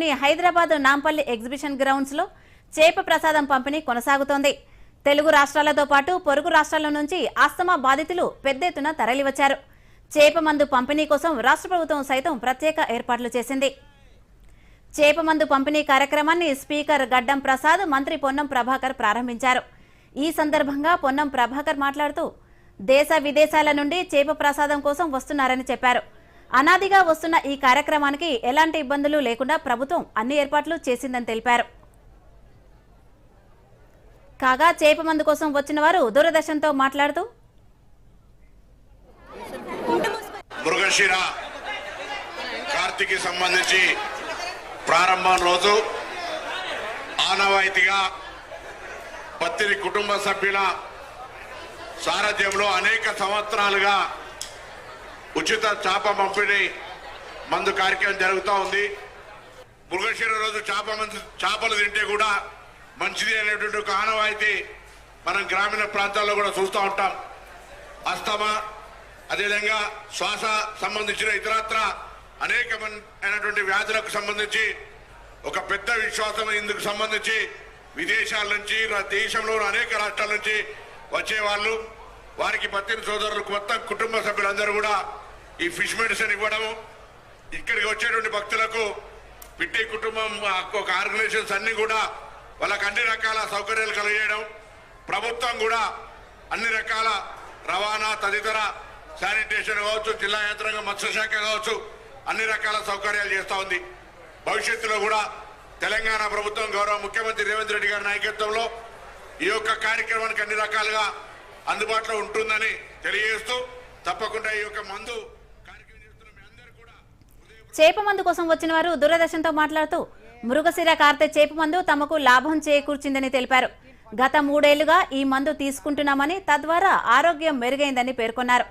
ని హైదరాబాద్ నాంపల్లి ఎగ్జిబిషన్ గ్రౌండ్స్లో చేప ప్రసాదం పంపిణీ కొనసాగుతోంది. తెలుగు రాష్ట్రాలతో పాటు పొరుగు రాష్ట్రాల నుంచి ఆస్తమా బాధితులు పెద్ద ఎత్తున తరలివచ్చారు. చేప మందు పంపిణీ కోసం రాష్ట్ర ప్రభుత్వం సైతం ప్రత్యేక ఏర్పాట్లు చేసింది. చేప మందు పంపిణీ కార్యక్రమాన్ని స్పీకర్ గడ్డం ప్రసాద్ మంత్రి పొన్నం ప్రభాకర్ ప్రారంభించారు. ఈ సందర్భంగా పొన్నం ప్రభాకర్ మాట్లాడుతూ దేశ విదేశాల నుండి చేప ప్రసాదం కోసం వస్తున్నారని చెప్పారు. అనాదిగా వస్తున్న ఈ కార్యక్రమానికి ఎలాంటి ఇబ్బందులు లేకుండా ప్రభుత్వం అన్ని ఏర్పాట్లు చేసిందని తెలిపారు. కాగా చేప మందు కోసం వచ్చిన వారు దూరదర్శన్తో మాట్లాడుతూ మృగశిర కార్తీకి సంబంధించి ప్రారంభం రోజు ఆనవాయితీగా పత్తిని కుటుంబ సభ్యుల సారథ్యంలో అనేక సంవత్సరాలుగా ఉచిత చేప పంపిణీ మందు కార్యక్రమం జరుగుతూ ఉంది. మృగశిర రోజు చేప మందు చేపలు తింటే కూడా మంచిది అనేటువంటి ఒక ఆనవాయితీ మనం గ్రామీణ ప్రాంతాల్లో కూడా చూస్తూ ఉంటాం. అస్తమా అదేవిధంగా శ్వాస సంబంధించిన ఇతరత్ర అనేకమైనటువంటి వ్యాధులకు సంబంధించి ఒక పెద్ద విశ్వాసం ఇందుకు సంబంధించి విదేశాల నుంచి దేశంలో అనేక రాష్ట్రాల నుంచి వచ్చే వాళ్ళు వారికి పత్తిన సోదరులకు మొత్తం కుటుంబ సభ్యులందరూ కూడా ఈ ఫిష్ మెడిసిన్ ఇవ్వడము ఇక్కడికి వచ్చేటువంటి భక్తులకు పిట్టి కుటుంబం ఒక ఆర్గనైజేషన్స్ అన్ని కూడా వాళ్ళకి అన్ని రకాల సౌకర్యాలు కలిగేయడం ప్రభుత్వం కూడా అన్ని రకాల రవాణా తదితర శానిటేషన్ కావచ్చు జిల్లా యంత్రాంగం మత్స్యశాఖ కావచ్చు అన్ని రకాల సౌకర్యాలు చేస్తూ ఉంది. భవిష్యత్తులో కూడా తెలంగాణ ప్రభుత్వం గౌరవ ముఖ్యమంత్రి రేవంత్ రెడ్డి గారి నాయకత్వంలో ఈ యొక్క కార్యక్రమానికి అన్ని రకాలుగా అందుబాటులో ఉంటుందని తెలియజేస్తూ తప్పకుండా ఈ యొక్క మందు కార్యక్రమం చేస్తున్న మీ అందరూ కూడా చేప మందు కోసం వచ్చిన వారు దూరదర్శన్తో మాట్లాడుతూ మృగశిర కార్తె చేప మందు తమకు లాభం చేకూర్చిందని తెలిపారు గత మూడేళ్లుగా ఈ మందు తీసుకుంటున్నామని తద్వారా ఆరోగ్యం మెరుగైందని పేర్కొన్నారు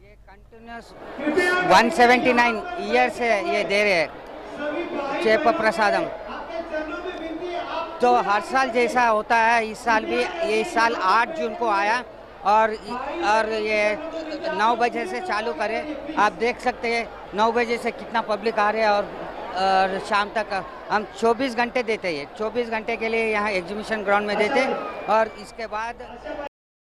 ये कंटिन्यूस 179 ईयर से ये दे रहे हैं चेप प्रसादम तो हर साल जैसा होता है इस साल भी ये इस साल 8 जून को आया और और ये नौ बजे से चालू करें। आप देख सकते हैं, नौ बजे से कितना पब्लिक आ रहे हैं और और शाम तक हम 24 घंटे देते हैं। 24 घंटे के लिए यहाँ एग्जीबिशन ग्राउंड में देते हैं और इसके बाद